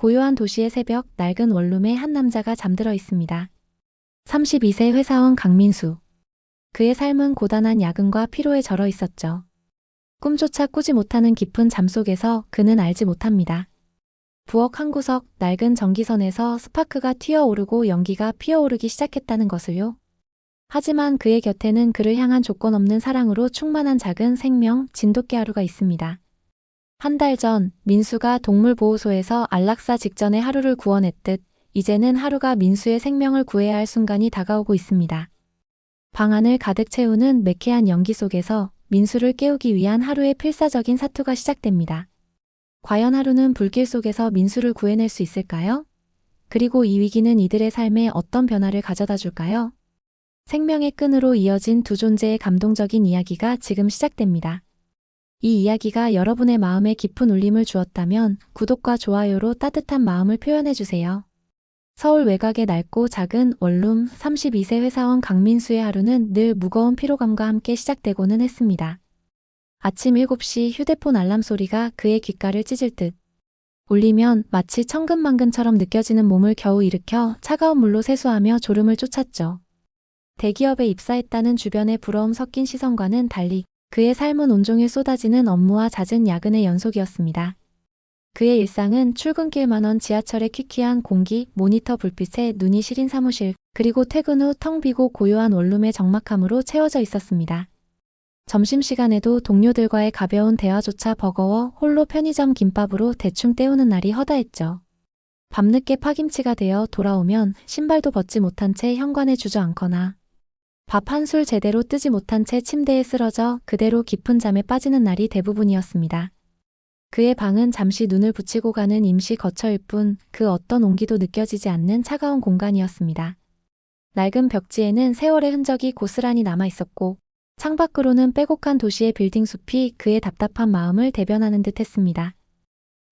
고요한 도시의 새벽, 낡은 원룸에 한 남자가 잠들어 있습니다. 32세 회사원 강민수. 그의 삶은 고단한 야근과 피로에 절어 있었죠. 꿈조차 꾸지 못하는 깊은 잠 속에서 그는 알지 못합니다. 부엌 한 구석, 낡은 전기선에서 스파크가 튀어오르고 연기가 피어오르기 시작했다는 것을요. 하지만 그의 곁에는 그를 향한 조건 없는 사랑으로 충만한 작은 생명, 진돗개 하루가 있습니다. 한 달 전, 민수가 동물보호소에서 안락사 직전에 하루를 구원했듯, 이제는 하루가 민수의 생명을 구해야 할 순간이 다가오고 있습니다. 방 안을 가득 채우는 매캐한 연기 속에서 민수를 깨우기 위한 하루의 필사적인 사투가 시작됩니다. 과연 하루는 불길 속에서 민수를 구해낼 수 있을까요? 그리고 이 위기는 이들의 삶에 어떤 변화를 가져다 줄까요? 생명의 끈으로 이어진 두 존재의 감동적인 이야기가 지금 시작됩니다. 이 이야기가 여러분의 마음에 깊은 울림을 주었다면 구독과 좋아요로 따뜻한 마음을 표현해주세요. 서울 외곽의 낡고 작은 원룸 32세 회사원 강민수의 하루는 늘 무거운 피로감과 함께 시작되고는 했습니다. 아침 7시 휴대폰 알람 소리가 그의 귓가를 찢을 듯 울리면 마치 천근만근처럼 느껴지는 몸을 겨우 일으켜 차가운 물로 세수하며 졸음을 쫓았죠. 대기업에 입사했다는 주변의 부러움 섞인 시선과는 달리 그의 삶은 온종일 쏟아지는 업무와 잦은 야근의 연속이었습니다. 그의 일상은 출근길만 원 지하철의 퀴퀴한 공기, 모니터 불빛에 눈이 시린 사무실, 그리고 퇴근 후 텅 비고 고요한 원룸의 적막함으로 채워져 있었습니다. 점심시간에도 동료들과의 가벼운 대화조차 버거워 홀로 편의점 김밥으로 대충 때우는 날이 허다했죠. 밤늦게 파김치가 되어 돌아오면 신발도 벗지 못한 채 현관에 주저앉거나 밥 한 술 제대로 뜨지 못한 채 침대에 쓰러져 그대로 깊은 잠에 빠지는 날이 대부분이었습니다. 그의 방은 잠시 눈을 붙이고 가는 임시 거처일 뿐 그 어떤 온기도 느껴지지 않는 차가운 공간이었습니다. 낡은 벽지에는 세월의 흔적이 고스란히 남아 있었고 창밖으로는 빼곡한 도시의 빌딩 숲이 그의 답답한 마음을 대변하는 듯 했습니다.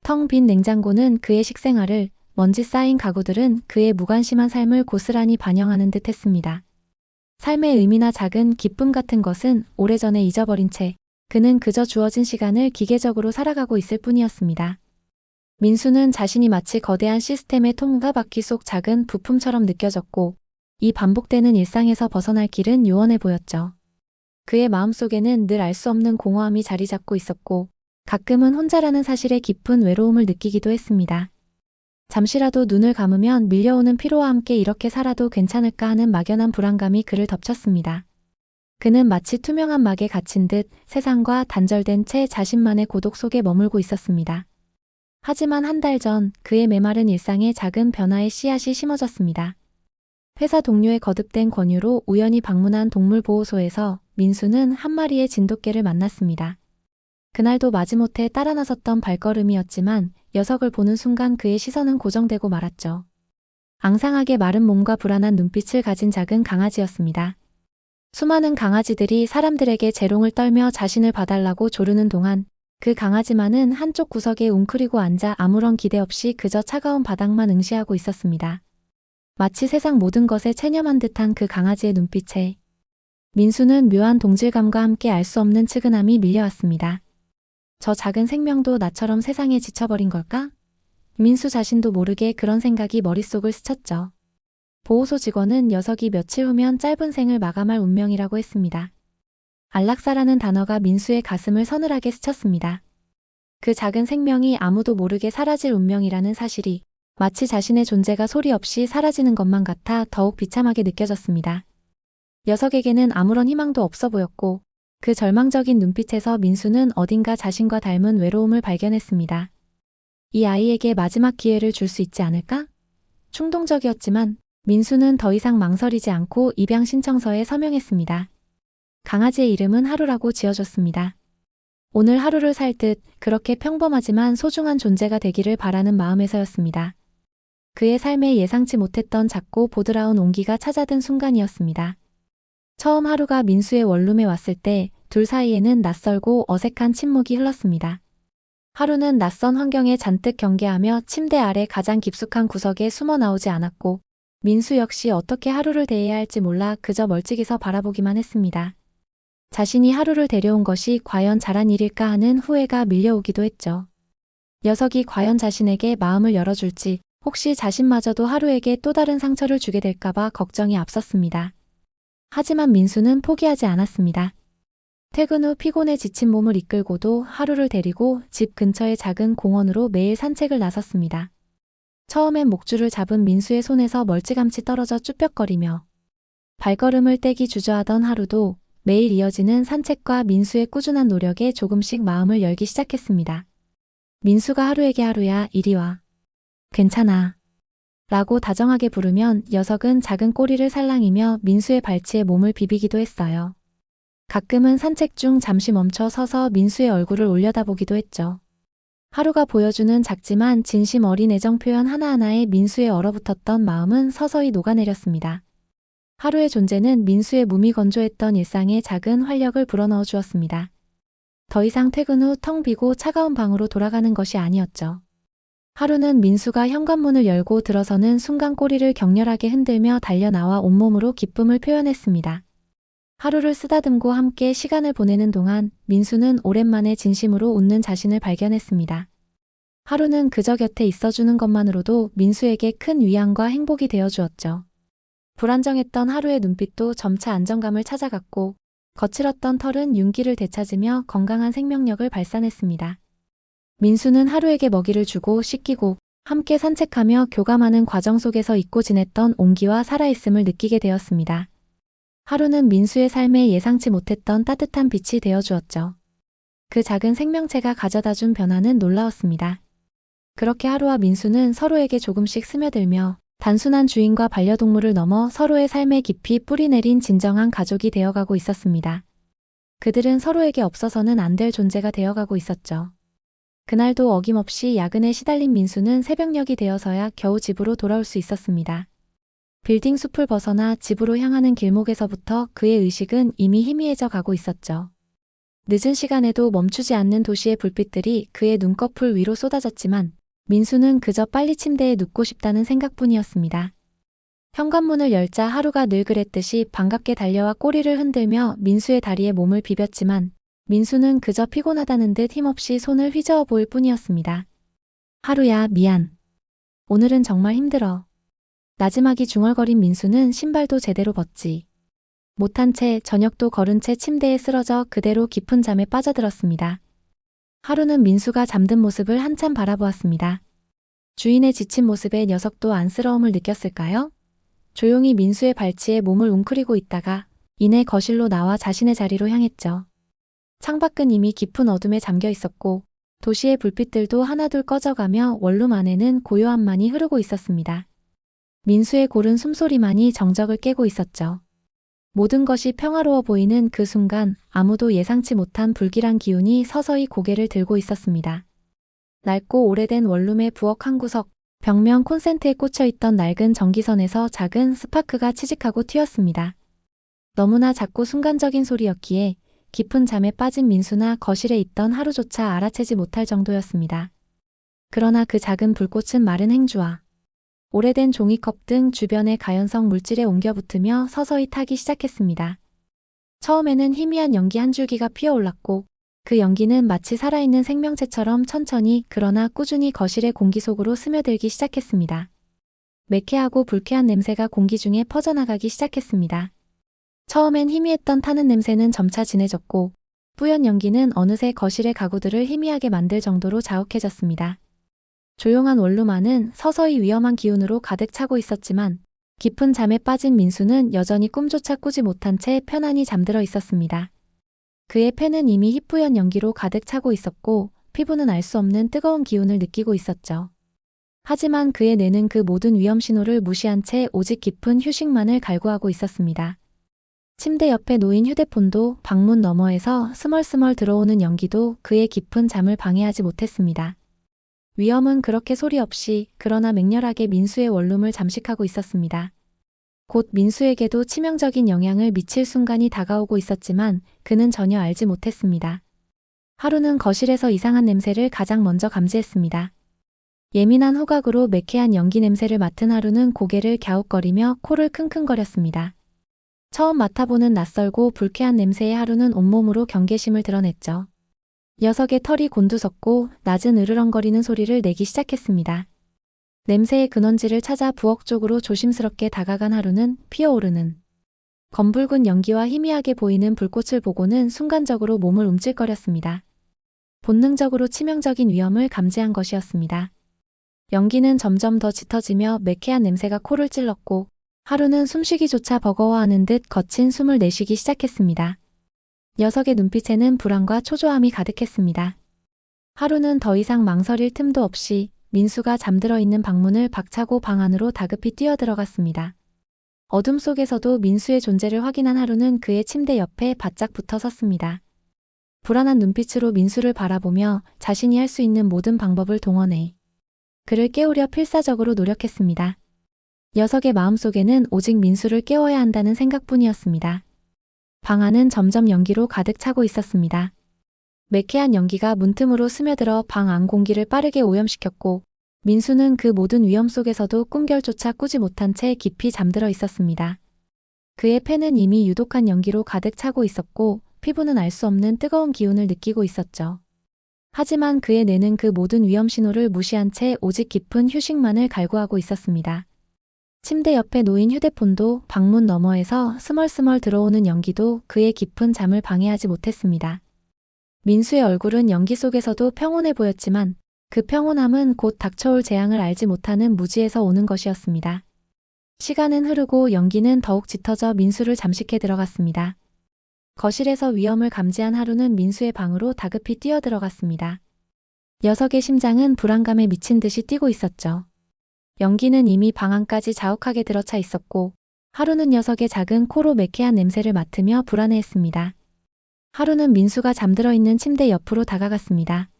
텅 빈 냉장고는 그의 식생활을, 먼지 쌓인 가구들은 그의 무관심한 삶을 고스란히 반영하는 듯 했습니다. 삶의 의미나 작은 기쁨 같은 것은 오래전에 잊어버린 채 그는 그저 주어진 시간을 기계적으로 살아가고 있을 뿐이었습니다. 민수는 자신이 마치 거대한 시스템의 통과 바퀴 속 작은 부품처럼 느껴졌고 이 반복되는 일상에서 벗어날 길은 요원해 보였죠. 그의 마음속에는 늘 알 수 없는 공허함이 자리 잡고 있었고 가끔은 혼자라는 사실에 깊은 외로움을 느끼기도 했습니다. 잠시라도 눈을 감으면 밀려오는 피로와 함께 이렇게 살아도 괜찮을까 하는 막연한 불안감이 그를 덮쳤습니다. 그는 마치 투명한 막에 갇힌 듯 세상과 단절된 채 자신만의 고독 속에 머물고 있었습니다. 하지만 한 달 전 그의 메마른 일상에 작은 변화의 씨앗이 심어졌습니다. 회사 동료의 거듭된 권유로 우연히 방문한 동물보호소에서 민수는 한 마리의 진돗개를 만났습니다. 그날도 마지못해 따라 나섰던 발걸음이었지만 녀석을 보는 순간 그의 시선은 고정되고 말았죠. 앙상하게 마른 몸과 불안한 눈빛을 가진 작은 강아지였습니다. 수많은 강아지들이 사람들에게 재롱을 떨며 자신을 봐달라고 조르는 동안 그 강아지만은 한쪽 구석에 웅크리고 앉아 아무런 기대 없이 그저 차가운 바닥만 응시하고 있었습니다. 마치 세상 모든 것에 체념한 듯한 그 강아지의 눈빛에 민수는 묘한 동질감과 함께 알 수 없는 측은함이 밀려왔습니다. 저 작은 생명도 나처럼 세상에 지쳐버린 걸까? 민수 자신도 모르게 그런 생각이 머릿속을 스쳤죠. 보호소 직원은 녀석이 며칠 후면 짧은 생을 마감할 운명이라고 했습니다. 안락사라는 단어가 민수의 가슴을 서늘하게 스쳤습니다. 그 작은 생명이 아무도 모르게 사라질 운명이라는 사실이 마치 자신의 존재가 소리 없이 사라지는 것만 같아 더욱 비참하게 느껴졌습니다. 녀석에게는 아무런 희망도 없어 보였고 그 절망적인 눈빛에서 민수는 어딘가 자신과 닮은 외로움을 발견했습니다. 이 아이에게 마지막 기회를 줄 수 있지 않을까? 충동적이었지만 민수는 더 이상 망설이지 않고 입양 신청서에 서명했습니다. 강아지의 이름은 하루라고 지어줬습니다. 오늘 하루를 살 듯 그렇게 평범하지만 소중한 존재가 되기를 바라는 마음에서였습니다. 그의 삶에 예상치 못했던 작고 보드라운 온기가 찾아든 순간이었습니다. 처음 하루가 민수의 원룸에 왔을 때 둘 사이에는 낯설고 어색한 침묵이 흘렀습니다. 하루는 낯선 환경에 잔뜩 경계하며 침대 아래 가장 깊숙한 구석에 숨어 나오지 않았고 민수 역시 어떻게 하루를 대해야 할지 몰라 그저 멀찍이서 바라보기만 했습니다. 자신이 하루를 데려온 것이 과연 잘한 일일까 하는 후회가 밀려오기도 했죠. 녀석이 과연 자신에게 마음을 열어줄지 혹시 자신마저도 하루에게 또 다른 상처를 주게 될까봐 걱정이 앞섰습니다. 하지만 민수는 포기하지 않았습니다. 퇴근 후 피곤해 지친 몸을 이끌고도 하루를 데리고 집 근처의 작은 공원으로 매일 산책을 나섰습니다. 처음엔 목줄을 잡은 민수의 손에서 멀찌감치 떨어져 쭈뼛거리며 발걸음을 떼기 주저하던 하루도 매일 이어지는 산책과 민수의 꾸준한 노력에 조금씩 마음을 열기 시작했습니다. 민수가 하루에게 하루야 이리 와. 괜찮아. 라고 다정하게 부르면 녀석은 작은 꼬리를 살랑이며 민수의 발치에 몸을 비비기도 했어요. 가끔은 산책 중 잠시 멈춰 서서 민수의 얼굴을 올려다보기도 했죠. 하루가 보여주는 작지만 진심 어린 애정 표현 하나하나에 민수의 얼어붙었던 마음은 서서히 녹아내렸습니다. 하루의 존재는 민수의 몸이 건조했던 일상에 작은 활력을 불어넣어 주었습니다. 더 이상 퇴근 후 텅 비고 차가운 방으로 돌아가는 것이 아니었죠. 하루는 민수가 현관문을 열고 들어서는 순간 꼬리를 격렬하게 흔들며 달려나와 온몸으로 기쁨을 표현했습니다. 하루를 쓰다듬고 함께 시간을 보내는 동안 민수는 오랜만에 진심으로 웃는 자신을 발견했습니다. 하루는 그저 곁에 있어주는 것만으로도 민수에게 큰 위안과 행복이 되어 주었죠. 불안정했던 하루의 눈빛도 점차 안정감을 찾아갔고 거칠었던 털은 윤기를 되찾으며 건강한 생명력을 발산했습니다. 민수는 하루에게 먹이를 주고 씻기고 함께 산책하며 교감하는 과정 속에서 잊고 지냈던 온기와 살아있음을 느끼게 되었습니다. 하루는 민수의 삶에 예상치 못했던 따뜻한 빛이 되어 주었죠. 그 작은 생명체가 가져다 준 변화는 놀라웠습니다. 그렇게 하루와 민수는 서로에게 조금씩 스며들며 단순한 주인과 반려동물을 넘어 서로의 삶에 깊이 뿌리내린 진정한 가족이 되어가고 있었습니다. 그들은 서로에게 없어서는 안 될 존재가 되어가고 있었죠. 그날도 어김없이 야근에 시달린 민수는 새벽녘이 되어서야 겨우 집으로 돌아올 수 있었습니다. 빌딩 숲을 벗어나 집으로 향하는 길목에서부터 그의 의식은 이미 희미해져 가고 있었죠. 늦은 시간에도 멈추지 않는 도시의 불빛들이 그의 눈꺼풀 위로 쏟아졌지만 민수는 그저 빨리 침대에 눕고 싶다는 생각뿐이었습니다. 현관문을 열자 하루가 늘 그랬듯이 반갑게 달려와 꼬리를 흔들며 민수의 다리에 몸을 비볐지만 민수는 그저 피곤하다는 듯 힘없이 손을 휘저어 보일 뿐이었습니다. 하루야, 미안. 오늘은 정말 힘들어. 나지막이 중얼거린 민수는 신발도 제대로 벗지. 못한 채 저녁도 걸은 채 침대에 쓰러져 그대로 깊은 잠에 빠져들었습니다. 하루는 민수가 잠든 모습을 한참 바라보았습니다. 주인의 지친 모습에 녀석도 안쓰러움을 느꼈을까요? 조용히 민수의 발치에 몸을 웅크리고 있다가 이내 거실로 나와 자신의 자리로 향했죠. 창밖은 이미 깊은 어둠에 잠겨 있었고 도시의 불빛들도 하나둘 꺼져가며 원룸 안에는 고요함만이 흐르고 있었습니다. 민수의 고른 숨소리만이 정적을 깨고 있었죠. 모든 것이 평화로워 보이는 그 순간 아무도 예상치 못한 불길한 기운이 서서히 고개를 들고 있었습니다. 낡고 오래된 원룸의 부엌 한 구석, 벽면 콘센트에 꽂혀 있던 낡은 전기선에서 작은 스파크가 치직하고 튀었습니다. 너무나 작고 순간적인 소리였기에 깊은 잠에 빠진 민수나 거실에 있던 하루조차 알아채지 못할 정도였습니다. 그러나 그 작은 불꽃은 마른 행주와 오래된 종이컵 등 주변의 가연성 물질에 옮겨 붙으며 서서히 타기 시작했습니다. 처음에는 희미한 연기 한 줄기가 피어올랐고 그 연기는 마치 살아있는 생명체처럼 천천히 그러나 꾸준히 거실의 공기 속으로 스며들기 시작했습니다. 매캐하고 불쾌한 냄새가 공기 중에 퍼져나가기 시작했습니다. 처음엔 희미했던 타는 냄새는 점차 진해졌고 뿌연 연기는 어느새 거실의 가구들을 희미하게 만들 정도로 자욱해졌습니다. 조용한 원룸 안은 서서히 위험한 기운으로 가득 차고 있었지만 깊은 잠에 빠진 민수는 여전히 꿈조차 꾸지 못한 채 편안히 잠들어 있었습니다. 그의 폐는 이미 희뿌연 연기로 가득 차고 있었고 피부는 알 수 없는 뜨거운 기운을 느끼고 있었죠. 하지만 그의 뇌는 그 모든 위험 신호를 무시한 채 오직 깊은 휴식만을 갈구하고 있었습니다. 침대 옆에 놓인 휴대폰도 방문 너머에서 스멀스멀 들어오는 연기도 그의 깊은 잠을 방해하지 못했습니다. 위험은 그렇게 소리 없이 그러나 맹렬하게 민수의 원룸을 잠식하고 있었습니다. 곧 민수에게도 치명적인 영향을 미칠 순간이 다가오고 있었지만 그는 전혀 알지 못했습니다. 하루는 거실에서 이상한 냄새를 가장 먼저 감지했습니다. 예민한 후각으로 매캐한 연기 냄새를 맡은 하루는 고개를 갸웃거리며 코를 킁킁거렸습니다. 처음 맡아보는 낯설고 불쾌한 냄새의 하루는 온몸으로 경계심을 드러냈죠. 녀석의 털이 곤두섰고 낮은 으르렁거리는 소리를 내기 시작했습니다. 냄새의 근원지를 찾아 부엌 쪽으로 조심스럽게 다가간 하루는 피어오르는 검붉은 연기와 희미하게 보이는 불꽃을 보고는 순간적으로 몸을 움찔거렸습니다. 본능적으로 치명적인 위험을 감지한 것이었습니다. 연기는 점점 더 짙어지며 매캐한 냄새가 코를 찔렀고 하루는 숨쉬기조차 버거워하는 듯 거친 숨을 내쉬기 시작했습니다. 녀석의 눈빛에는 불안과 초조함이 가득했습니다. 하루는 더 이상 망설일 틈도 없이 민수가 잠들어 있는 방문을 박차고 방 안으로 다급히 뛰어들어갔습니다. 어둠 속에서도 민수의 존재를 확인한 하루는 그의 침대 옆에 바짝 붙어 섰습니다. 불안한 눈빛으로 민수를 바라보며 자신이 할 수 있는 모든 방법을 동원해 그를 깨우려 필사적으로 노력했습니다. 녀석의 마음속에는 오직 민수를 깨워야 한다는 생각뿐이었습니다. 방 안은 점점 연기로 가득 차고 있었습니다. 매캐한 연기가 문틈으로 스며들어 방 안 공기를 빠르게 오염시켰고 민수는 그 모든 위험 속에서도 꿈결조차 꾸지 못한 채 깊이 잠들어 있었습니다. 그의 폐는 이미 유독한 연기로 가득 차고 있었고 피부는 알 수 없는 뜨거운 기운을 느끼고 있었죠. 하지만 그의 뇌는 그 모든 위험 신호를 무시한 채 오직 깊은 휴식만을 갈구하고 있었습니다. 침대 옆에 놓인 휴대폰도 방문 너머에서 스멀스멀 들어오는 연기도 그의 깊은 잠을 방해하지 못했습니다. 민수의 얼굴은 연기 속에서도 평온해 보였지만 그 평온함은 곧 닥쳐올 재앙을 알지 못하는 무지에서 오는 것이었습니다. 시간은 흐르고 연기는 더욱 짙어져 민수를 잠식해 들어갔습니다. 거실에서 위험을 감지한 하루는 민수의 방으로 다급히 뛰어들어갔습니다. 녀석의 심장은 불안감에 미친 듯이 뛰고 있었죠. 연기는 이미 방 안까지 자욱하게 들어차 있었고 하루는 녀석의 작은 코로 매캐한 냄새를 맡으며 불안해했습니다. 하루는 민수가 잠들어 있는 침대 옆으로 다가갔습니다.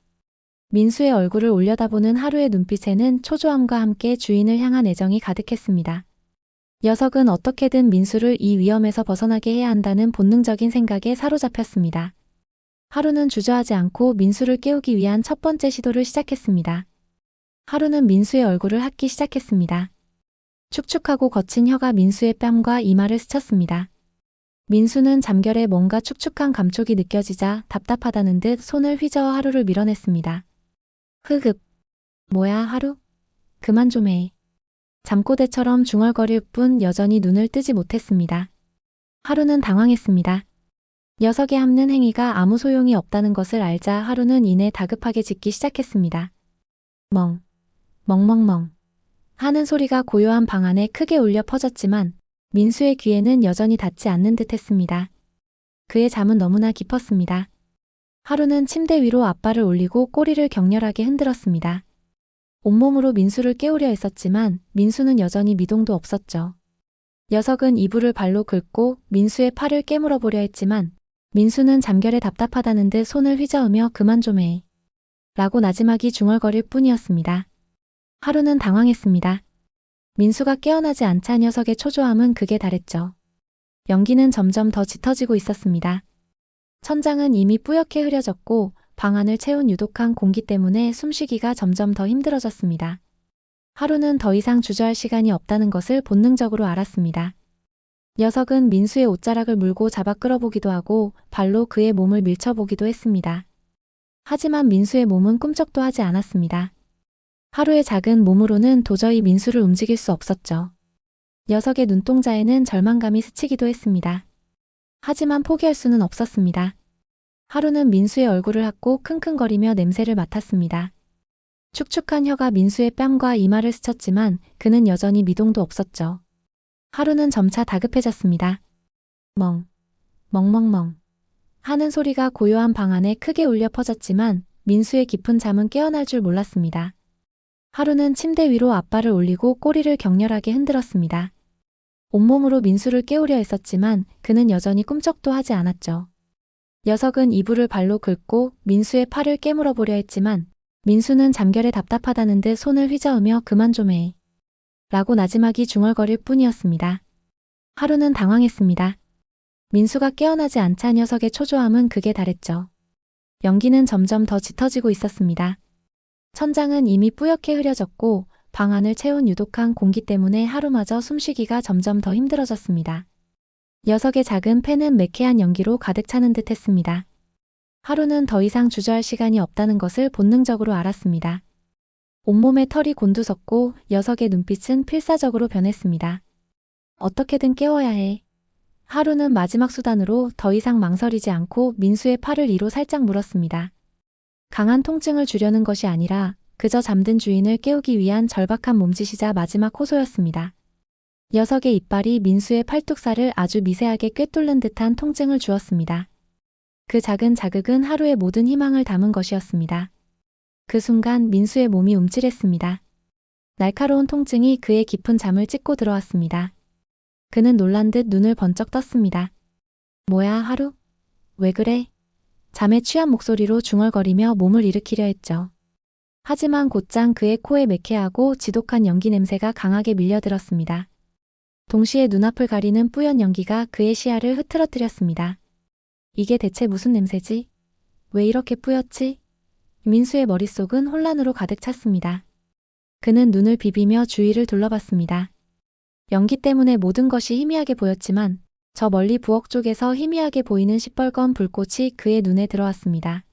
민수의 얼굴을 올려다보는 하루의 눈빛에는 초조함과 함께 주인을 향한 애정이 가득했습니다. 녀석은 어떻게든 민수를 이 위험에서 벗어나게 해야 한다는 본능적인 생각에 사로잡혔습니다. 하루는 주저하지 않고 민수를 깨우기 위한 첫 번째 시도를 시작했습니다. 하루는 민수의 얼굴을 핥기 시작했습니다. 축축하고 거친 혀가 민수의 뺨과 이마를 스쳤습니다. 민수는 잠결에 뭔가 축축한 감촉이 느껴지자 답답하다는 듯 손을 휘저어 하루를 밀어냈습니다. 흐흡. 뭐야, 하루? 그만 좀 해. 잠꼬대처럼 중얼거릴 뿐 여전히 눈을 뜨지 못했습니다. 하루는 당황했습니다. 녀석의 함는 행위가 아무 소용이 없다는 것을 알자 하루는 이내 다급하게 짖기 시작했습니다. 멍, 멍멍멍 하는 소리가 고요한 방 안에 크게 울려 퍼졌지만 민수의 귀에는 여전히 닿지 않는 듯 했습니다. 그의 잠은 너무나 깊었습니다. 하루는 침대 위로 앞발을 올리고 꼬리를 격렬하게 흔들었습니다. 온몸으로 민수를 깨우려 했었지만 민수는 여전히 미동도 없었죠. 녀석은 이불을 발로 긁고 민수의 팔을 깨물어 보려 했지만 민수는 잠결에 답답하다는 듯 손을 휘저으며 그만 좀 해. 라고 나지막이 중얼거릴 뿐이었습니다. 하루는 당황했습니다. 민수가 깨어나지 않자 녀석의 초조함은 극에 달했죠. 연기는 점점 더 짙어지고 있었습니다. 천장은 이미 뿌옇게 흐려졌고 방 안을 채운 유독한 공기 때문에 숨쉬기가 점점 더 힘들어졌습니다. 하루는 더 이상 주저할 시간이 없다는 것을 본능적으로 알았습니다. 녀석은 민수의 옷자락을 물고 잡아 끌어보기도 하고 발로 그의 몸을 밀쳐보기도 했습니다. 하지만 민수의 몸은 꿈쩍도 하지 않았습니다. 하루의 작은 몸으로는 도저히 민수를 움직일 수 없었죠. 녀석의 눈동자에는 절망감이 스치기도 했습니다. 하지만 포기할 수는 없었습니다. 하루는 민수의 얼굴을 핥고 킁킁거리며 냄새를 맡았습니다. 축축한 혀가 민수의 뺨과 이마를 스쳤지만 그는 여전히 미동도 없었죠. 하루는 점차 다급해졌습니다. 멍, 멍멍멍 하는 소리가 고요한 방 안에 크게 울려 퍼졌지만 민수의 깊은 잠은 깨어날 줄 몰랐습니다. 하루는 침대 위로 앞발을 올리고 꼬리를 격렬하게 흔들었습니다. 온몸으로 민수를 깨우려 했었지만 그는 여전히 꿈쩍도 하지 않았죠. 녀석은 이불을 발로 긁고 민수의 팔을 깨물어 보려 했지만 민수는 잠결에 답답하다는 듯 손을 휘저으며 그만 좀 해. 라고 나지막이 중얼거릴 뿐이었습니다. 하루는 당황했습니다. 민수가 깨어나지 않자 녀석의 초조함은 극에 달했죠. 연기는 점점 더 짙어지고 있었습니다. 천장은 이미 뿌옇게 흐려졌고 방 안을 채운 유독한 공기 때문에 하루마저 숨쉬기가 점점 더 힘들어졌습니다. 녀석의 작은 폐는 매캐한 연기로 가득 차는 듯 했습니다. 하루는 더 이상 주저할 시간이 없다는 것을 본능적으로 알았습니다. 온몸에 털이 곤두섰고 녀석의 눈빛은 필사적으로 변했습니다. 어떻게든 깨워야 해. 하루는 마지막 수단으로 더 이상 망설이지 않고 민수의 팔을 이로 살짝 물었습니다. 강한 통증을 주려는 것이 아니라 그저 잠든 주인을 깨우기 위한 절박한 몸짓이자 마지막 호소였습니다. 녀석의 이빨이 민수의 팔뚝살을 아주 미세하게 꿰뚫는 듯한 통증을 주었습니다. 그 작은 자극은 하루의 모든 희망을 담은 것이었습니다. 그 순간 민수의 몸이 움찔했습니다. 날카로운 통증이 그의 깊은 잠을 찢고 들어왔습니다. 그는 놀란 듯 눈을 번쩍 떴습니다. 뭐야, 하루? 왜 그래? 잠에 취한 목소리로 중얼거리며 몸을 일으키려 했죠. 하지만 곧장 그의 코에 매캐하고 지독한 연기 냄새가 강하게 밀려들었습니다. 동시에 눈앞을 가리는 뿌연 연기가 그의 시야를 흐트러뜨렸습니다. 이게 대체 무슨 냄새지? 왜 이렇게 뿌옇지? 민수의 머릿속은 혼란으로 가득 찼습니다. 그는 눈을 비비며 주위를 둘러봤습니다. 연기 때문에 모든 것이 희미하게 보였지만 저 멀리 부엌 쪽에서 희미하게 보이는 시뻘건 불꽃이 그의 눈에 들어왔습니다.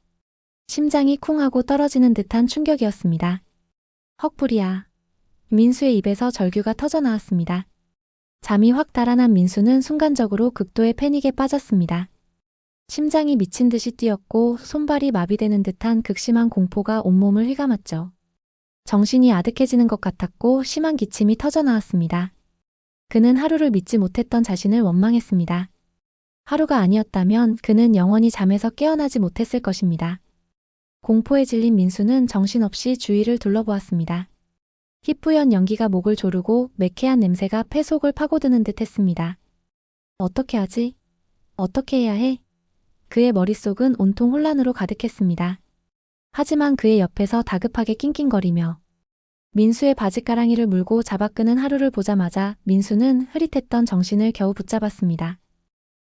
심장이 쿵 하고 떨어지는 듯한 충격이었습니다. 헉불이야. 민수의 입에서 절규가 터져 나왔습니다. 잠이 확 달아난 민수는 순간적으로 극도의 패닉에 빠졌습니다. 심장이 미친 듯이 뛰었고 손발이 마비되는 듯한 극심한 공포가 온몸을 휘감았죠. 정신이 아득해지는 것 같았고 심한 기침이 터져 나왔습니다. 그는 하루를 믿지 못했던 자신을 원망했습니다. 하루가 아니었다면 그는 영원히 잠에서 깨어나지 못했을 것입니다. 공포에 질린 민수는 정신없이 주위를 둘러보았습니다. 희뿌연 연기가 목을 조르고 매캐한 냄새가 폐 속을 파고드는 듯 했습니다. 어떻게 하지? 어떻게 해야 해? 그의 머릿속은 온통 혼란으로 가득했습니다. 하지만 그의 옆에서 다급하게 낑낑거리며 민수의 바지가랑이를 물고 잡아끄는 하루를 보자마자 민수는 흐릿했던 정신을 겨우 붙잡았습니다.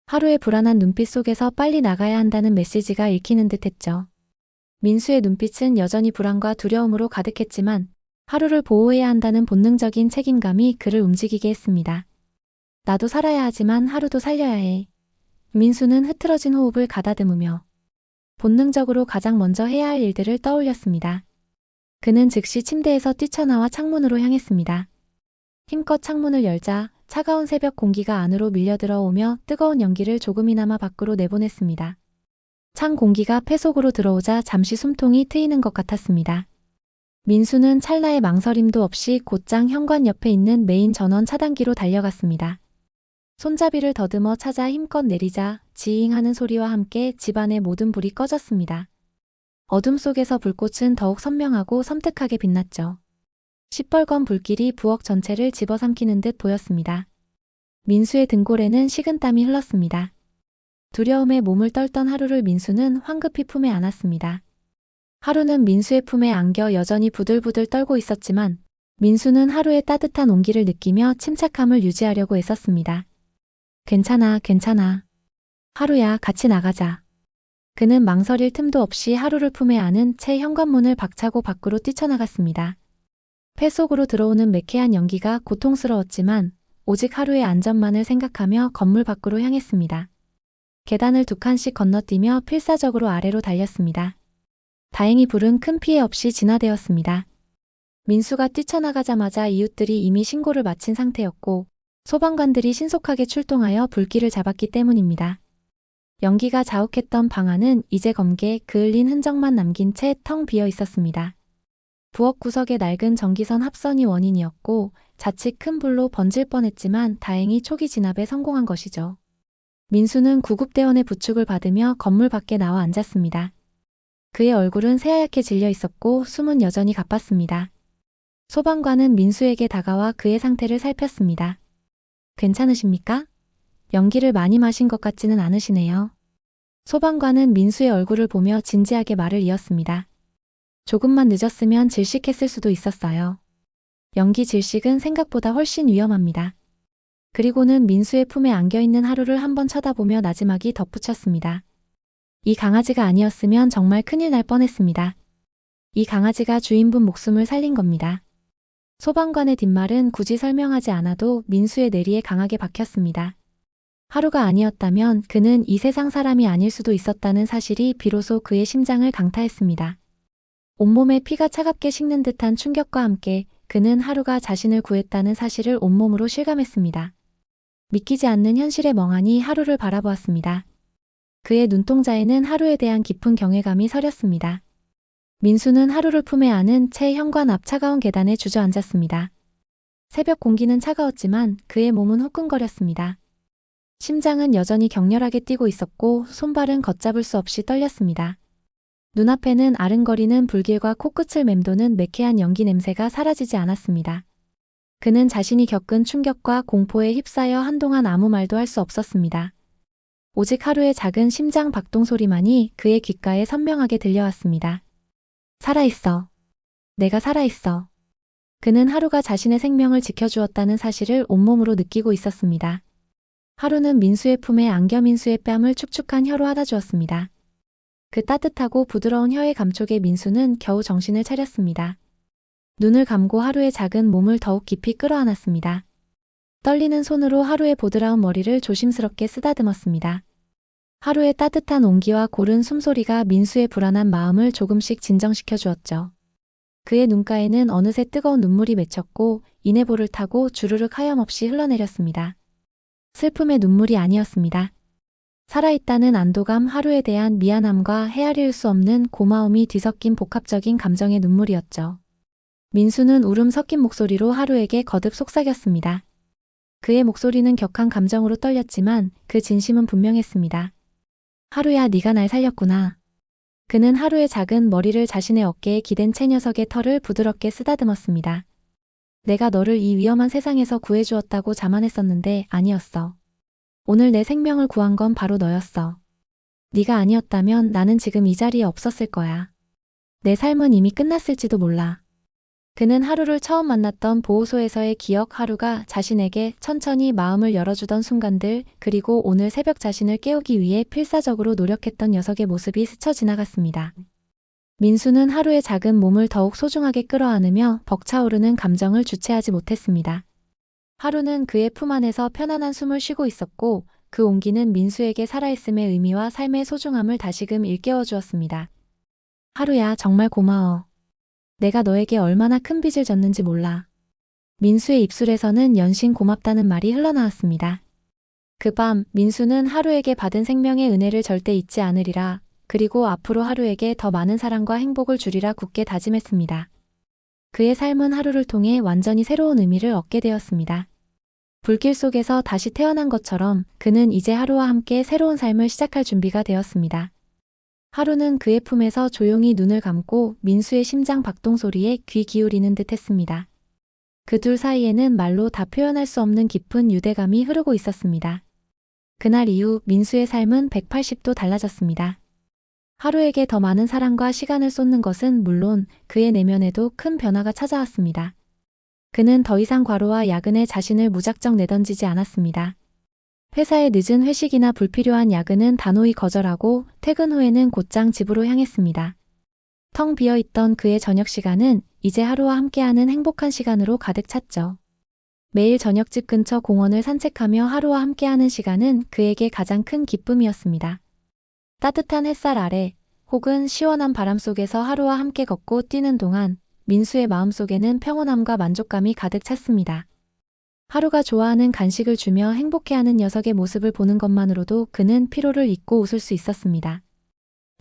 하루의 불안한 눈빛 속에서 빨리 나가야 한다는 메시지가 읽히는 듯 했죠. 민수의 눈빛은 여전히 불안과 두려움으로 가득했지만 하루를 보호해야 한다는 본능적인 책임감이 그를 움직이게 했습니다. 나도 살아야 하지만 하루도 살려야 해. 민수는 흐트러진 호흡을 가다듬으며 본능적으로 가장 먼저 해야 할 일들을 떠올렸습니다. 그는 즉시 침대에서 뛰쳐나와 창문으로 향했습니다. 힘껏 창문을 열자 차가운 새벽 공기가 안으로 밀려 들어오며 뜨거운 연기를 조금이나마 밖으로 내보냈습니다. 찬 공기가 폐 속으로 들어오자 잠시 숨통이 트이는 것 같았습니다. 민수는 찰나의 망설임도 없이 곧장 현관 옆에 있는 메인 전원 차단기로 달려갔습니다. 손잡이를 더듬어 찾아 힘껏 내리자 지잉 하는 소리와 함께 집안의 모든 불이 꺼졌습니다. 어둠 속에서 불꽃은 더욱 선명하고 섬뜩하게 빛났죠. 시뻘건 불길이 부엌 전체를 집어삼키는 듯 보였습니다. 민수의 등골에는 식은땀이 흘렀습니다. 두려움에 몸을 떨던 하루를 민수는 황급히 품에 안았습니다. 하루는 민수의 품에 안겨 여전히 부들부들 떨고 있었지만 민수는 하루의 따뜻한 온기를 느끼며 침착함을 유지하려고 애썼습니다. 괜찮아, 괜찮아. 하루야, 같이 나가자. 그는 망설일 틈도 없이 하루를 품에 안은 채 현관문을 박차고 밖으로 뛰쳐나갔습니다. 폐 속으로 들어오는 매캐한 연기가 고통스러웠지만 오직 하루의 안전만을 생각하며 건물 밖으로 향했습니다. 계단을 두 칸씩 건너뛰며 필사적으로 아래로 달렸습니다. 다행히 불은 큰 피해 없이 진화되었습니다. 민수가 뛰쳐나가자마자 이웃들이 이미 신고를 마친 상태였고 소방관들이 신속하게 출동하여 불길을 잡았기 때문입니다. 연기가 자욱했던 방 안은 이제 검게 그을린 흔적만 남긴 채 텅 비어 있었습니다. 부엌 구석의 낡은 전기선 합선이 원인이었고 자칫 큰 불로 번질 뻔했지만 다행히 초기 진압에 성공한 것이죠. 민수는 구급대원의 부축을 받으며 건물 밖에 나와 앉았습니다. 그의 얼굴은 새하얗게 질려 있었고 숨은 여전히 가빴습니다. 소방관은 민수에게 다가와 그의 상태를 살폈습니다. 괜찮으십니까? 연기를 많이 마신 것 같지는 않으시네요. 소방관은 민수의 얼굴을 보며 진지하게 말을 이었습니다. 조금만 늦었으면 질식했을 수도 있었어요. 연기 질식은 생각보다 훨씬 위험합니다. 그리고는 민수의 품에 안겨있는 하루를 한번 쳐다보며 나지막이 덧붙였습니다. 이 강아지가 아니었으면 정말 큰일 날 뻔했습니다. 이 강아지가 주인분 목숨을 살린 겁니다. 소방관의 뒷말은 굳이 설명하지 않아도 민수의 내리에 강하게 박혔습니다. 하루가 아니었다면 그는 이 세상 사람이 아닐 수도 있었다는 사실이 비로소 그의 심장을 강타했습니다. 온몸에 피가 차갑게 식는 듯한 충격과 함께 그는 하루가 자신을 구했다는 사실을 온몸으로 실감했습니다. 믿기지 않는 현실에 멍하니 하루를 바라보았습니다. 그의 눈동자에는 하루에 대한 깊은 경외감이 서렸습니다. 민수는 하루를 품에 안은 채 현관 앞 차가운 계단에 주저앉았습니다. 새벽 공기는 차가웠지만 그의 몸은 후끈거렸습니다. 심장은 여전히 격렬하게 뛰고 있었고 손발은 걷잡을 수 없이 떨렸습니다. 눈앞에는 아른거리는 불길과 코끝을 맴도는 매캐한 연기 냄새가 사라지지 않았습니다. 그는 자신이 겪은 충격과 공포에 휩싸여 한동안 아무 말도 할 수 없었습니다. 오직 하루의 작은 심장 박동 소리만이 그의 귓가에 선명하게 들려왔습니다. 살아있어. 내가 살아있어. 그는 하루가 자신의 생명을 지켜주었다는 사실을 온몸으로 느끼고 있었습니다. 하루는 민수의 품에 안겨 민수의 뺨을 축축한 혀로 하다 주었습니다. 그 따뜻하고 부드러운 혀의 감촉에 민수는 겨우 정신을 차렸습니다. 눈을 감고 하루의 작은 몸을 더욱 깊이 끌어안았습니다. 떨리는 손으로 하루의 보드라운 머리를 조심스럽게 쓰다듬었습니다. 하루의 따뜻한 온기와 고른 숨소리가 민수의 불안한 마음을 조금씩 진정시켜 주었죠. 그의 눈가에는 어느새 뜨거운 눈물이 맺혔고 이내볼을 타고 주르륵 하염없이 흘러내렸습니다. 슬픔의 눈물이 아니었습니다. 살아있다는 안도감 하루에 대한 미안함과 헤아릴 수 없는 고마움이 뒤섞인 복합적인 감정의 눈물이었죠. 민수는 울음 섞인 목소리로 하루에게 거듭 속삭였습니다. 그의 목소리는 격한 감정으로 떨렸지만 그 진심은 분명했습니다. 하루야 네가 날 살렸구나. 그는 하루의 작은 머리를 자신의 어깨에 기댄 채 녀석의 털을 부드럽게 쓰다듬었습니다. 내가 너를 이 위험한 세상에서 구해주었다고 자만했었는데 아니었어. 오늘 내 생명을 구한 건 바로 너였어. 네가 아니었다면 나는 지금 이 자리에 없었을 거야. 내 삶은 이미 끝났을지도 몰라. 그는 하루를 처음 만났던 보호소에서의 기억 하루가 자신에게 천천히 마음을 열어주던 순간들, 그리고 오늘 새벽 자신을 깨우기 위해 필사적으로 노력했던 녀석의 모습이 스쳐 지나갔습니다. 민수는 하루의 작은 몸을 더욱 소중하게 끌어안으며 벅차오르는 감정을 주체하지 못했습니다. 하루는 그의 품 안에서 편안한 숨을 쉬고 있었고 그 온기는 민수에게 살아있음의 의미와 삶의 소중함을 다시금 일깨워 주었습니다. 하루야, 정말 고마워. 내가 너에게 얼마나 큰 빚을 졌는지 몰라. 민수의 입술에서는 연신 고맙다는 말이 흘러나왔습니다. 그 밤 민수는 하루에게 받은 생명의 은혜를 절대 잊지 않으리라. 그리고 앞으로 하루에게 더 많은 사랑과 행복을 주리라 굳게 다짐했습니다. 그의 삶은 하루를 통해 완전히 새로운 의미를 얻게 되었습니다. 불길 속에서 다시 태어난 것처럼 그는 이제 하루와 함께 새로운 삶을 시작할 준비가 되었습니다. 하루는 그의 품에서 조용히 눈을 감고 민수의 심장 박동 소리에 귀 기울이는 듯 했습니다. 그 둘 사이에는 말로 다 표현할 수 없는 깊은 유대감이 흐르고 있었습니다. 그날 이후 민수의 삶은 180도 달라졌습니다. 하루에게 더 많은 사랑과 시간을 쏟는 것은 물론 그의 내면에도 큰 변화가 찾아왔습니다. 그는 더 이상 과로와 야근에 자신을 무작정 내던지지 않았습니다. 회사의 늦은 회식이나 불필요한 야근은 단호히 거절하고 퇴근 후에는 곧장 집으로 향했습니다. 텅 비어 있던 그의 저녁 시간은 이제 하루와 함께하는 행복한 시간으로 가득 찼죠. 매일 저녁집 근처 공원을 산책하며 하루와 함께하는 시간은 그에게 가장 큰 기쁨이었습니다. 따뜻한 햇살 아래 혹은 시원한 바람 속에서 하루와 함께 걷고 뛰는 동안 민수의 마음속에는 평온함과 만족감이 가득 찼습니다. 하루가 좋아하는 간식을 주며 행복해하는 녀석의 모습을 보는 것만으로도 그는 피로를 잊고 웃을 수 있었습니다.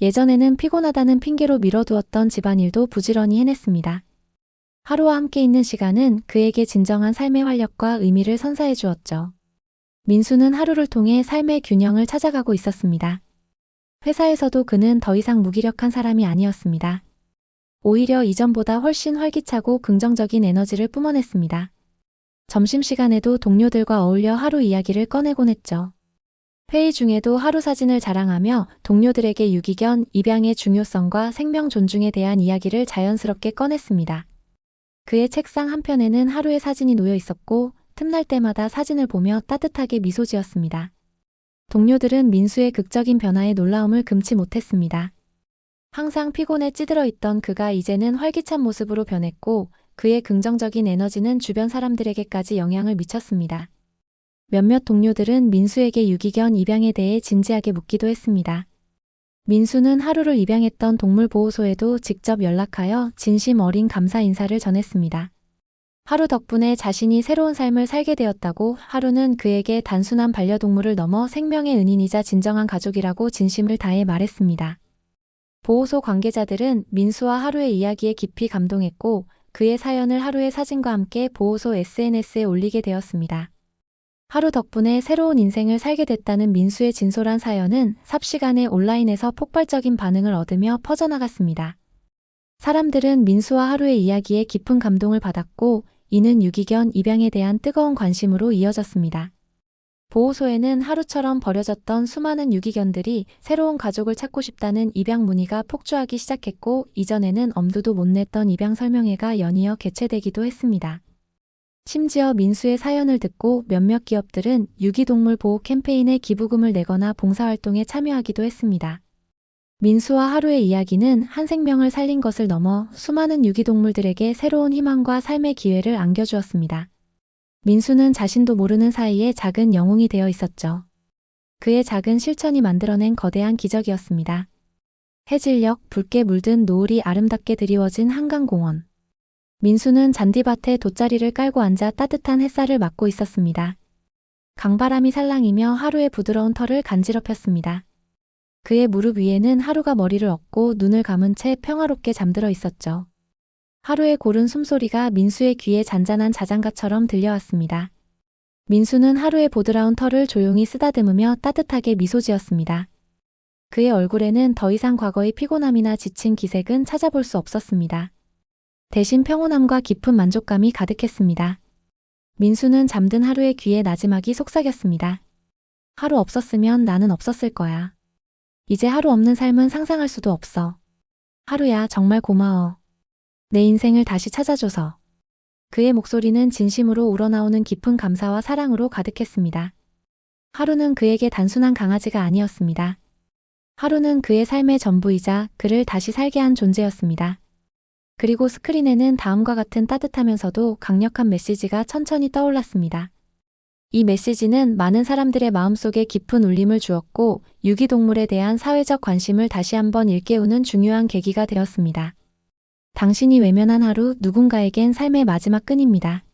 예전에는 피곤하다는 핑계로 미뤄두었던 집안일도 부지런히 해냈습니다. 하루와 함께 있는 시간은 그에게 진정한 삶의 활력과 의미를 선사해 주었죠. 민수는 하루를 통해 삶의 균형을 찾아가고 있었습니다. 회사에서도 그는 더 이상 무기력한 사람이 아니었습니다. 오히려 이전보다 훨씬 활기차고 긍정적인 에너지를 뿜어냈습니다. 점심시간에도 동료들과 어울려 하루 이야기를 꺼내곤 했죠. 회의 중에도 하루 사진을 자랑하며 동료들에게 유기견 입양의 중요성과 생명 존중에 대한 이야기를 자연스럽게 꺼냈습니다. 그의 책상 한편에는 하루의 사진이 놓여 있었고 틈날 때마다 사진을 보며 따뜻하게 미소 지었습니다. 동료들은 민수의 극적인 변화에 놀라움을 금치 못했습니다. 항상 피곤에 찌들어 있던 그가 이제는 활기찬 모습으로 변했고 그의 긍정적인 에너지는 주변 사람들에게까지 영향을 미쳤습니다. 몇몇 동료들은 민수에게 유기견 입양에 대해 진지하게 묻기도 했습니다. 민수는 하루를 입양했던 동물보호소에도 직접 연락하여 진심 어린 감사 인사를 전했습니다. 하루 덕분에 자신이 새로운 삶을 살게 되었다고 하루는 그에게 단순한 반려동물을 넘어 생명의 은인이자 진정한 가족이라고 진심을 다해 말했습니다. 보호소 관계자들은 민수와 하루의 이야기에 깊이 감동했고 그의 사연을 하루의 사진과 함께 보호소 SNS에 올리게 되었습니다. 하루 덕분에 새로운 인생을 살게 됐다는 민수의 진솔한 사연은 삽시간에 온라인에서 폭발적인 반응을 얻으며 퍼져나갔습니다. 사람들은 민수와 하루의 이야기에 깊은 감동을 받았고 이는 유기견 입양에 대한 뜨거운 관심으로 이어졌습니다. 보호소에는 하루처럼 버려졌던 수많은 유기견들이 새로운 가족을 찾고 싶다는 입양 문의가 폭주하기 시작했고 이전에는 엄두도 못 냈던 입양 설명회가 연이어 개최되기도 했습니다. 심지어 민수의 사연을 듣고 몇몇 기업들은 유기동물 보호 캠페인에 기부금을 내거나 봉사활동에 참여하기도 했습니다. 민수와 하루의 이야기는 한 생명을 살린 것을 넘어 수많은 유기동물들에게 새로운 희망과 삶의 기회를 안겨주었습니다. 민수는 자신도 모르는 사이에 작은 영웅이 되어 있었죠. 그의 작은 실천이 만들어낸 거대한 기적이었습니다. 해질녘 붉게 물든 노을이 아름답게 드리워진 한강공원. 민수는 잔디밭에 돗자리를 깔고 앉아 따뜻한 햇살을 맞고 있었습니다. 강바람이 살랑이며 하루의 부드러운 털을 간지럽혔습니다. 그의 무릎 위에는 하루가 머리를 얹고 눈을 감은 채 평화롭게 잠들어 있었죠. 하루의 고른 숨소리가 민수의 귀에 잔잔한 자장가처럼 들려왔습니다. 민수는 하루의 보드라운 털을 조용히 쓰다듬으며 따뜻하게 미소 지었습니다. 그의 얼굴에는 더 이상 과거의 피곤함이나 지친 기색은 찾아볼 수 없었습니다. 대신 평온함과 깊은 만족감이 가득했습니다. 민수는 잠든 하루의 귀에 나지막이 속삭였습니다. 하루 없었으면 나는 없었을 거야. 이제 하루 없는 삶은 상상할 수도 없어. 하루야, 정말 고마워. 내 인생을 다시 찾아줘서. 그의 목소리는 진심으로 우러나오는 깊은 감사와 사랑으로 가득했습니다. 하루는 그에게 단순한 강아지가 아니었습니다. 하루는 그의 삶의 전부이자 그를 다시 살게 한 존재였습니다. 그리고 스크린에는 다음과 같은 따뜻하면서도 강력한 메시지가 천천히 떠올랐습니다. 이 메시지는 많은 사람들의 마음속에 깊은 울림을 주었고 유기동물에 대한 사회적 관심을 다시 한번 일깨우는 중요한 계기가 되었습니다. 당신이 외면한 하루 누군가에겐 삶의 마지막 끈입니다.